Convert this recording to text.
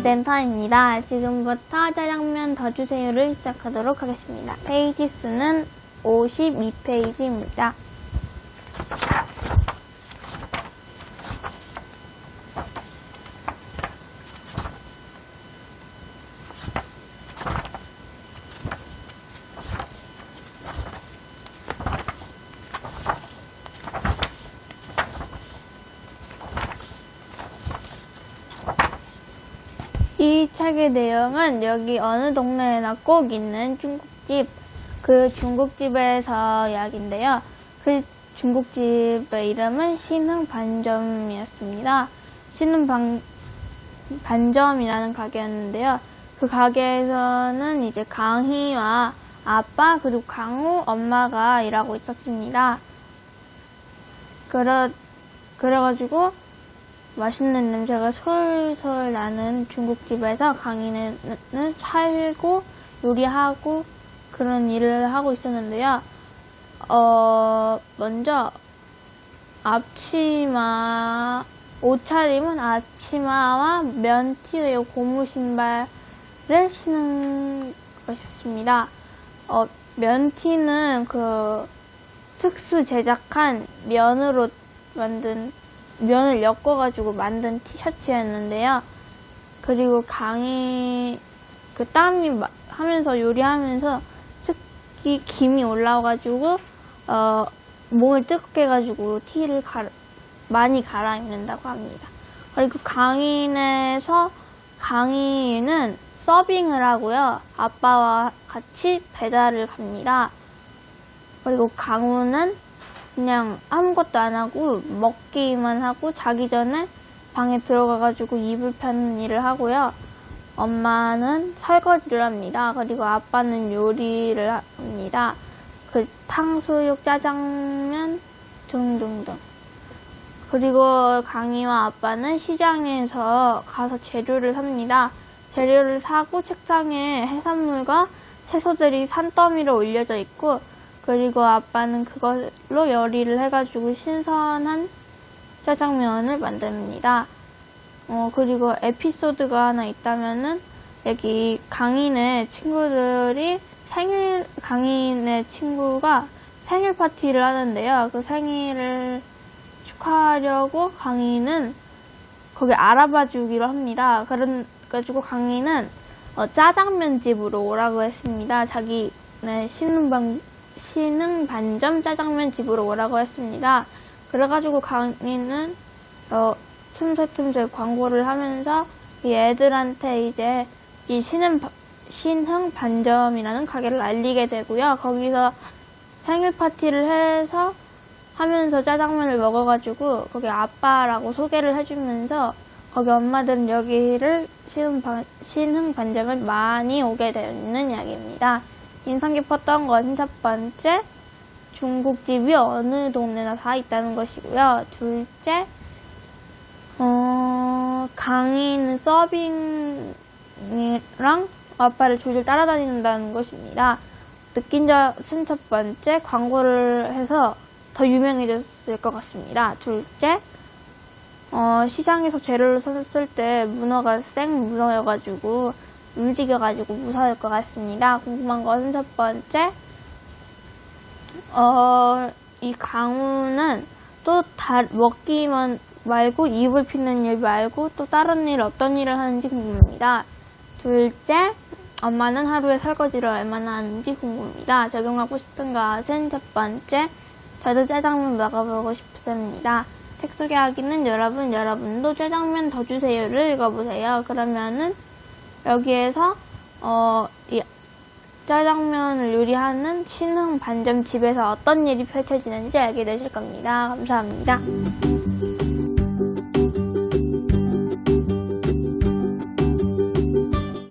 센터입니다. 지금부터 짜장면 더 주세요를 시작하도록 하겠습니다. 페이지 수는 52페이지입니다. 이 책의 내용은 여기 어느 동네에나 꼭 있는 중국집, 그 중국집에서 이야기인데요. 그 중국집의 이름은 신흥 반점이었습니다. 신흥 반, 반점이라는 가게였는데요. 그 가게에서는 이제 강희와 아빠 그리고 강우 엄마가 일하고 있었습니다. 그래, 그래가지고 맛있는 냄새가 솔솔 나는 중국집에서 강인은 살고 요리하고 그런 일을 하고 있었는데요. 어, 먼저 앞치마, 옷차림은 앞치마와 면티의 고무 신발을 신은 것이었습니다. 어, 면티는 그 특수 제작한 면으로 만든 면을 엮어가지고 만든 티셔츠였는데요. 그리고 강의 그 땀이 마- 하면서 요리하면서 습기 김이 올라와가지고 어 몸을 뜨겁게 해가지고 티를 가, 많이 갈아입는다고 합니다. 그리고 강인에서 강인은 서빙을 하고요. 아빠와 같이 배달을 갑니다. 그리고 강우는 그냥 아무것도 안 하고 먹기만 하고 자기 전에 방에 들어가가지고 이불 펴는 일을 하고요. 엄마는 설거지를 합니다. 그리고 아빠는 요리를 합니다. 그 탕수육, 짜장면 등등등. 그리고 강희와 아빠는 시장에서 가서 재료를 삽니다. 재료를 사고 책상에 해산물과 채소들이 산더미로 올려져 있고 그리고 아빠는 그걸로 요리를 해가지고 신선한 짜장면을 만듭니다. 어, 그리고 에피소드가 하나 있다면은 여기 강인의 친구들이 생일, 강인의 친구가 생일 파티를 하는데요. 그 생일을 축하하려고 강인은 거기 알아봐 주기로 합니다. 그래가지고 강인은 어, 짜장면 집으로 오라고 했습니다. 자기네 신흥반, 신흥반점 짜장면 집으로 오라고 했습니다. 그래가지고 강인은 어, 틈새 틈새 광고를 하면서 이 애들한테 이제 이 신흥, 신흥 반점이라는 가게를 알리게 되고요. 거기서 생일 파티를 해서 하면서 짜장면을 먹어가지고 거기 아빠라고 소개를 해주면서 거기 엄마들은 여기를 신흥, 반, 신흥 반점을 많이 오게 되는 이야기입니다. 인상 깊었던 것은 첫 번째, 중국집이 어느 동네나 다 있다는 것이고요. 둘째, 어, 강의는 서빙이랑 아빠를 졸졸 따라다닌다는 것입니다. 느낀 것은 첫 번째, 광고를 해서 더 유명해졌을 것 같습니다. 둘째, 어, 시장에서 재료를 샀을 때 문어가 생 문어여가지고 움직여가지고 무서울 것 같습니다. 궁금한 것은 첫 번째, 어, 이 강우는 또 다, 먹기만 말고 입을 피는 일 말고 또 다른 일 어떤 일을 하는지 궁금합니다. 둘째, 엄마는 하루에 설거지를 얼마나 하는지 궁금합니다. 적용하고 싶은 것은 첫 번째, 저도 짜장면 먹어보고 싶습니다. 책 소개하기는 여러분, 여러분도 짜장면 더 주세요를 읽어보세요. 그러면은 여기에서 어, 이 짜장면을 요리하는 신흥 반점 집에서 어떤 일이 펼쳐지는지 알게 되실 겁니다. 감사합니다.